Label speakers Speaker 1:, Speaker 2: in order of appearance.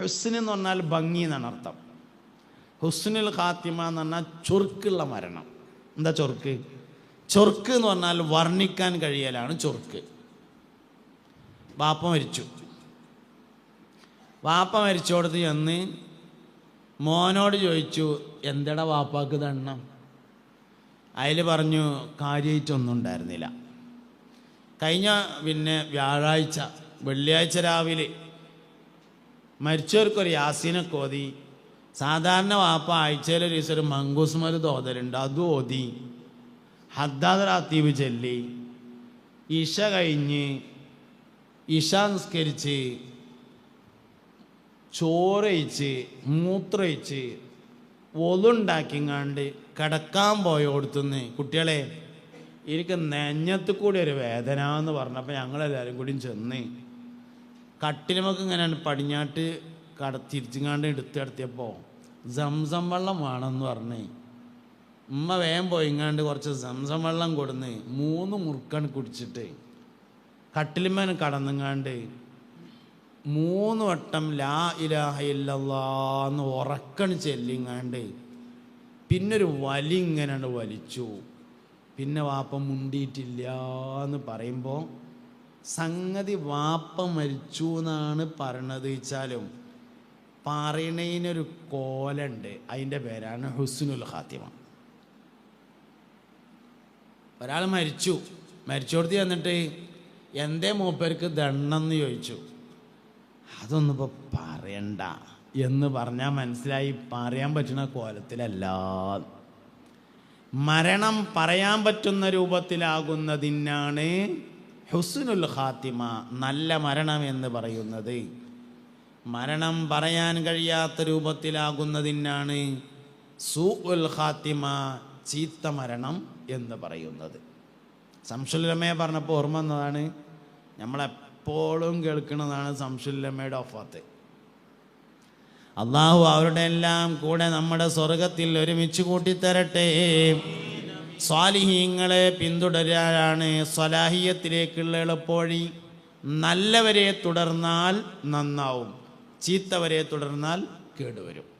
Speaker 1: ഹുസ്ന് എന്ന് പറഞ്ഞാൽ ഭംഗി എന്നാണ് അർത്ഥം. ഹുസ്നുൽ ഖാത്തിമ എന്ന് പറഞ്ഞാൽ ചൊറുക്കുള്ള മരണം. എന്താ ചൊർക്ക് ചൊർക്ക് എന്ന് പറഞ്ഞാൽ വർണിക്കാൻ കഴിയലാണ് ചൊർക്ക് വാപ്പ മരിച്ചു. വാപ്പ മരിച്ചോടത്ത് ചെന്ന് മോനോട് ചോദിച്ചു എന്തടാ വാപ്പാക്ക് തണ്ണം അതിൽ പറഞ്ഞു കാര്യമായിട്ടൊന്നും ഉണ്ടായിരുന്നില്ല. കഴിഞ്ഞ പിന്നെ വ്യാഴാഴ്ച വെള്ളിയാഴ്ച രാവിലെ മരിച്ചവർക്കൊരു യാസീനെ കോതി. സാധാരണ വാപ്പ ആഴ്ചയിൽ ഒരു ദിവസം ഒരു മങ്കൂസ്മൽ തോതലുണ്ട് അതും ഓതി. ഹദ്ദാദ് റാത്തീബ് ചൊല്ലി. ഇഷ കഴിഞ്ഞ് ഇഷ നിസ്കരിച്ച് ചോറയിച്ച് മൂത്രയിച്ച് ഒതുണ്ടാക്കിങ്ങാണ്ട് കിടക്കാൻ പോയോടത്തുനിന്ന് കുട്ടികളെ എനിക്ക് നെഞ്ഞത്ത് കൂടി ഒരു വേദന എന്ന് പറഞ്ഞപ്പോൾ ഞങ്ങളെല്ലാവരും കൂടി ചെന്ന് കട്ടിലുമൊക്കെ ഇങ്ങനെയാണ് പടിഞ്ഞാട്ട് കട തിരിച്ചുങ്ങാണ്ട് എടുത്ത് നടത്തിയപ്പോൾ സംസം വെള്ളം വേണമെന്ന് പറഞ്ഞേ. ഉമ്മ വേഗം പോയിങ്ങാണ്ട് കുറച്ച് സംസം വെള്ളം കൊടുന്ന് മൂന്ന് മുറുക്കാണ് കുടിച്ചിട്ട് കട്ടിലുമേന് കടന്നുങ്ങാണ്ട് മൂന്ന് വട്ടം ലാ ഇലാഹ ഇല്ലല്ലാന്ന് ഉറക്കണ് ചെല്ലിങ്ങാണ്ട് പിന്നൊരു വലി ഇങ്ങനെ വലിച്ചു. പിന്നെ വാപ്പ മുണ്ടിയിട്ടില്ല എന്ന് പറയുമ്പോൾ സംഗതി വാപ്പ മരിച്ചു എന്നാണ് പറയണത് വെച്ചാലും പറയണതിനൊരു കോലുണ്ട്. അതിന്റെ പേരാണ് ഹുസ്നുൽ ഖാത്തിമ. ഒരാൾ മരിച്ചു. മരിച്ചോടത്ത് ചെന്നിട്ട് എന്തേ മൂപ്പർക്ക് ദണ്ണെന്ന് ചോദിച്ചു. അതൊന്നും ഇപ്പോൾ പറയണ്ട എന്ന് പറഞ്ഞാൽ മനസ്സിലായി പറയാൻ പറ്റുന്ന കോലത്തിലല്ല. മരണം പറയാൻ പറ്റുന്ന രൂപത്തിലാകുന്നതിനാണ് ഹുസ്നുൽ ഖാത്തിമ നല്ല മരണം എന്ന് പറയുന്നത്. മരണം പറയാൻ കഴിയാത്ത രൂപത്തിലാകുന്നതിനാണ് സൂ ഉൽ ഖാത്തിമ ചീത്ത മരണം എന്ന് പറയുന്നത്. സംശുലമയെ പറഞ്ഞപ്പോൾ ഓർമ്മ വന്നതാണ് നമ്മളെപ്പോഴും കേൾക്കുന്നതാണ് സംശുല്ലമ്മയുടെ ഒഫാത്ത് അള്ളാഹു അവരുടെ എല്ലാം കൂടെ നമ്മുടെ സ്വർഗത്തിൽ ഒരുമിച്ച് കൂട്ടിത്തരട്ടെ. സ്വാലിഹീങ്ങളെ പിന്തുടരാനാണ് സ്വലാഹിയത്തിലേക്കുള്ള എളുപ്പവഴി. നല്ലവരെ തുടർന്നാൽ നന്നാവും. ചീത്തവരെ തുടർന്നാൽ കേടുവരും.